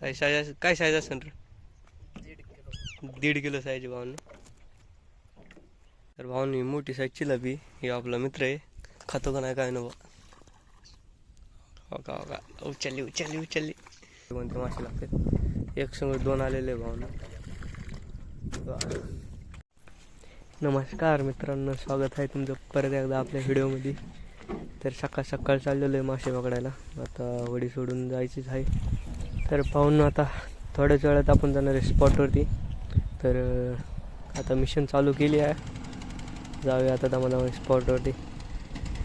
काय साईज काय साईज असेल रे? दीड किलो. दीड किलो साईज भावनं. तर भावनं ही मोठी साईज चिलापी हे आपला मित्र आहे. खातो का नाही काय नको हो का हो का. उचलली उचलली उचलली. कोणते मासे लागतात एक संग दोन आलेले भावनं. नमस्कार मित्रांनो स्वागत आहे तुमचं परत एकदा आपल्या व्हिडिओमध्ये. तर सकाळ सकाळ चाललेलो आहे मासे पकडायला. आता वडी सोडून जायचीच आहे. तर पाहून आता थोड्याच वेळात आपण जाणार आहे स्पॉटवरती तर आता मिशन चालू केली आहे. जाऊया आता दमा स्पॉटवरती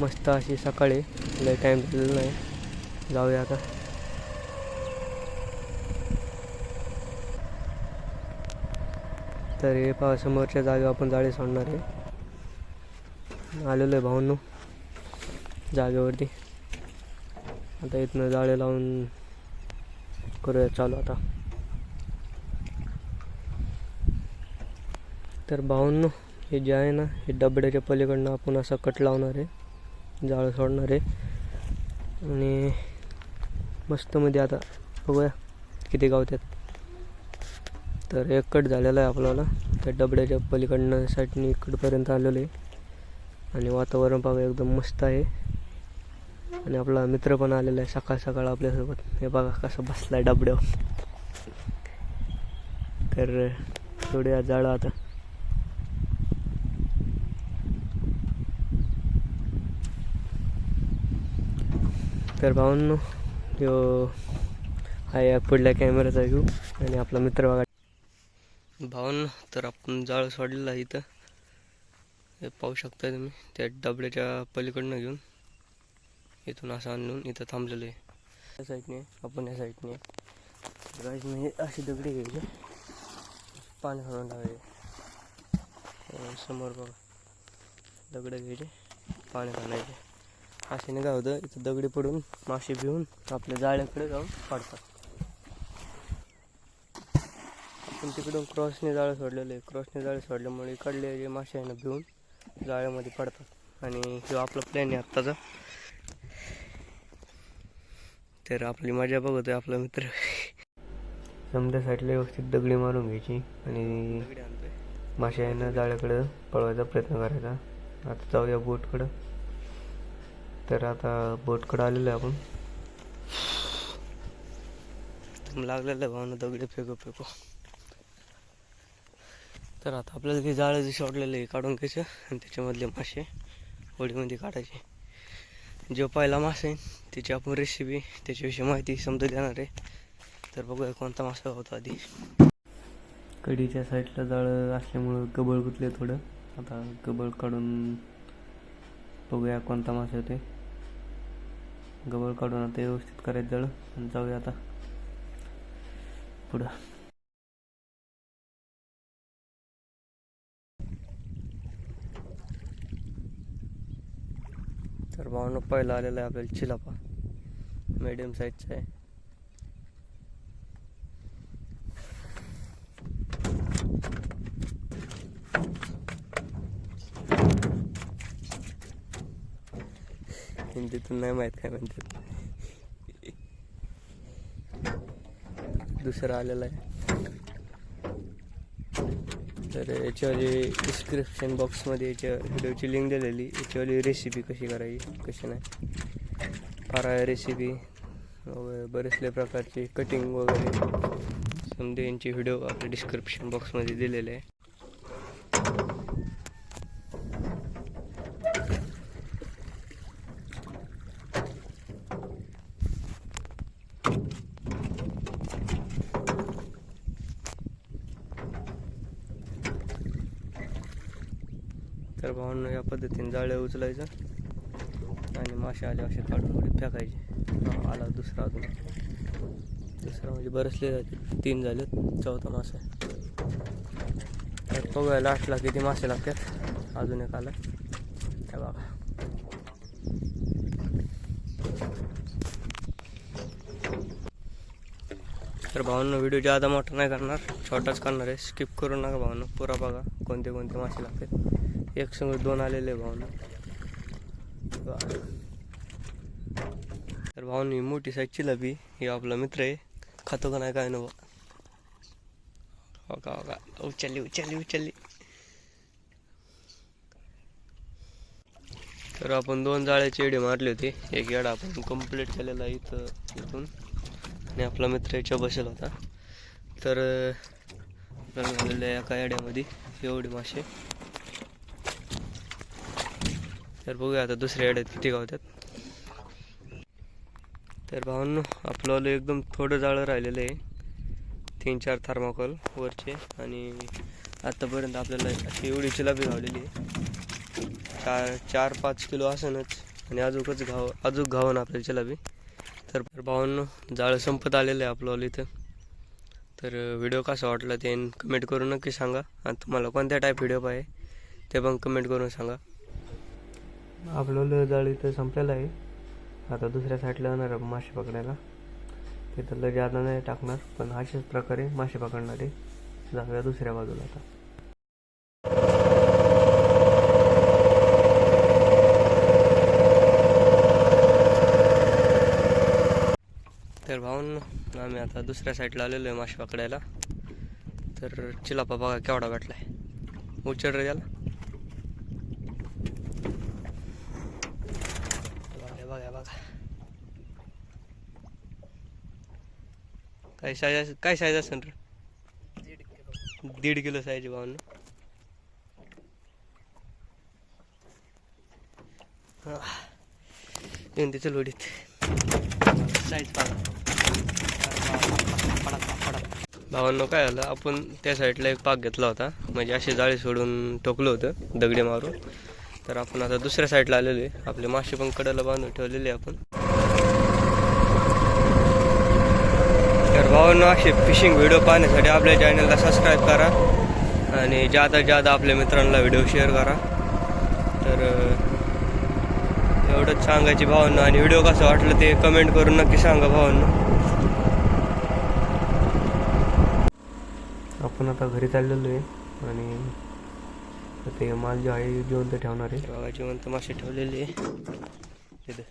मस्त अशी सकाळी. लय टाईम झालेला नाही. जाऊया आता. तर हे पहा समोरच्या जागेवर आपण जाळे सोडणार आहे. आलेलो आहे भाऊंनो जागेवरती. आता इथनं जाळे लावून करूया चालू आता. तर भाऊंनो हे जे आहे ना हे डबड्याच्या पलीकडनं आपण असं कट लावणार आहे. जाळं सोडणार आहे. आणि मस्त मध्ये आता बघूया किती गावतात तर एक कट झालेला आहे आपल्याला. त्या डबड्याच्या पलीकडनं साईडने इकडपर्यंत आलेलं आहे. आणि वातावरण पाहू एकदम मस्त आहे. आणि आपला मित्र पण आलेला आहे सकाळ सकाळ आपल्यासोबत. हे बघा कसं बसलाय डबड्यावर. तर थोड्या जाळं आता. तर भावांनो यो हा या पुढल्या कॅमेराचा व्ह्यू आणि आपला मित्र बघा. भावांनो तर आपण जाळं सोडलेलं आहे इथं. हे पाहू शकता तुम्ही त्या डबड्याच्या पलीकडनं घेऊन. इथून असं आणून इथं थांबलेलं आहे. या साईडने आपण या साईडने. गाईज म्हणजे अशी दगडी घ्यायचे. पाणी हळून टाकायचे. समोर बघा. दगडं घ्यायचे पाणी घालायचे. अशाने काय होतं इथं दगडी पडून मासे भिवून आपल्या जाळ्याकडे जाऊन पडतात आपण तिकडून क्रॉसने जाळं सोडलेलं आहे. क्रॉसने जाळं सोडल्यामुळे इकडले जे मासे आहे ना भिवून जाळ्यामध्ये पडतात. आणि जो आपला प्लॅन आहे आत्ताचा तर आपली मजा बघतोय आपला मित्र. समजा साईडला व्यवस्थित दगडी मारून घ्यायची आणि ना जाळ्याकडं पळवायचा प्रयत्न करायचा. आता जाऊया बोटकडं. तर आता बोटकडं आलेलो आहे आपण. लागलेलं आहे भावना दगडी फेको फेको. तर आता आपल्याला काही जाळं जे सोडलेलं आहे काढून घ्यायचं आणि त्याच्यामधले मासे होडीमध्ये काढायचे. जो पहिला मासा आहे त्याची आपण रेसिपी त्याच्याविषयी माहिती समजा देणार आहे. तर बघूया कोणता मासा होता आधी. कडीच्या साईडला जाळं असल्यामुळं गबळ गुतले थोडं. आता गबळ काढून बघूया कोणता मासा होते गबळ काढून आता व्यवस्थित करायचं जाळं. आणि जाऊया आता पुढं. भावनं पहिला आलेला आहे आपल्याला चिलापा. मीडियम साईजचा आहे. हिंदीतून नाही माहीत काय म्हणतात. दुसरा आलेला आहे. तर याच्यावाली डिस्क्रिप्शन बॉक्समध्ये याच्या व्हिडिओची लिंक दिलेली. याच्यावाली रेसिपी कशी करायची कशी नाही. फराळ रेसिपी वगैरे बरेचले प्रकारचे कटिंग वगैरे. समजा यांचे व्हिडिओ आपल्या डिस्क्रिप्शन बॉक्समध्ये दिलेले आहे. भावांना या पद्धतीने जाळे उचलायचं. आणि मासे आले असे काढून फेकायचे. आला दुसरा अजून. दुसरा म्हणजे बरसले जाते तीन झाले चौथा मासा बघायला आठला किती मासे लागतात. अजून एक आला. त्या बघा. तर भावांना व्हिडिओ जादा मोठा नाही करणार छोटाच करणार आहे. स्किप करू नका भावांना पुरा बघा कोणते कोणते मासे लागतात. एक संग दोन आलेले आहे भावांना. तर भावांनी मोठी साईजची लबी हे आपला मित्र आहे. खातो का नाही काय न हो का हो का. उचलली उचलली उचलली. तर आपण दोन जाळ्याचे एडे मारले होते. एक येडा आपण कंप्लीट केलेला इथं इथून. आणि आपला मित्र याच्या बसेल होता. तर आपल्याला झालेलं आहे एका एवढे मासे. तर बघूया आता दुसऱ्या आड्यात किती गावतात तर भावांनो आपलं एकदम थोडं जाळं राहिलेलं आहे. तीन चार थर्माकोल वरचे आणि आत्तापर्यंत आपल्याला अशी एवढी चिलापी गावलेली आहे. चार चार पाच किलो असनच आणि अजूकच घाव अजूक घावन आपल्याला चिलापी तर भावांनो जाळं संपत आलेलं आहे आपलं इथं. तर व्हिडिओ कसा वाटला ते कमेंट करून नक्की सांगा. आणि तुम्हाला कोणत्या टाईप व्हिडिओ पाहिजे ते पण कमेंट करून सांगा. आपलं जाळ इथं संपलेलं आहे. आता दुसऱ्या साईडला येणार मासे पकडायला. तिथं लय जादा नाही टाकणार पण अशाच प्रकारे मासे पकडणारे. जाऊया दुसऱ्या बाजूला आता. तर आम्ही आता दुसऱ्या साईडला आलेलो आहे मासे पकडायला. तर चिलापा बघा केवढा भेटलाय. उचल रे याला. बघा बघा काय साईज काय साईज असेल रे? दीड किलो साईज भावनं येऊन तिचं लोडीत साईज भावांनो काय झालं? आपण त्या साईडला एक पाक घेतला होता. म्हणजे अशी जाळी सोडून टोकलं होतं दगडी मारून. तर आपण आता दुसऱ्या साईडला आलेलो आहे. आपले मासे पण कडेला बांधून ठेवलेले आपण. तर भावांनो असे फिशिंग व्हिडिओ पाहण्यासाठी आपल्या चॅनलला सबस्क्राईब करा. आणि जादा जादा आपल्या मित्रांना व्हिडिओ शेअर करा. तर एवढंच सांगायची भावांना. आणि व्हिडिओ कसं वाटलं ते कमेंट करून नक्की सांगा भावांना. आपण आता घरी चाललेलो आहे आणि ते माल जे आहे जिवंत ठेवणार आहे. जिवंत मासे ठेवलेले आहे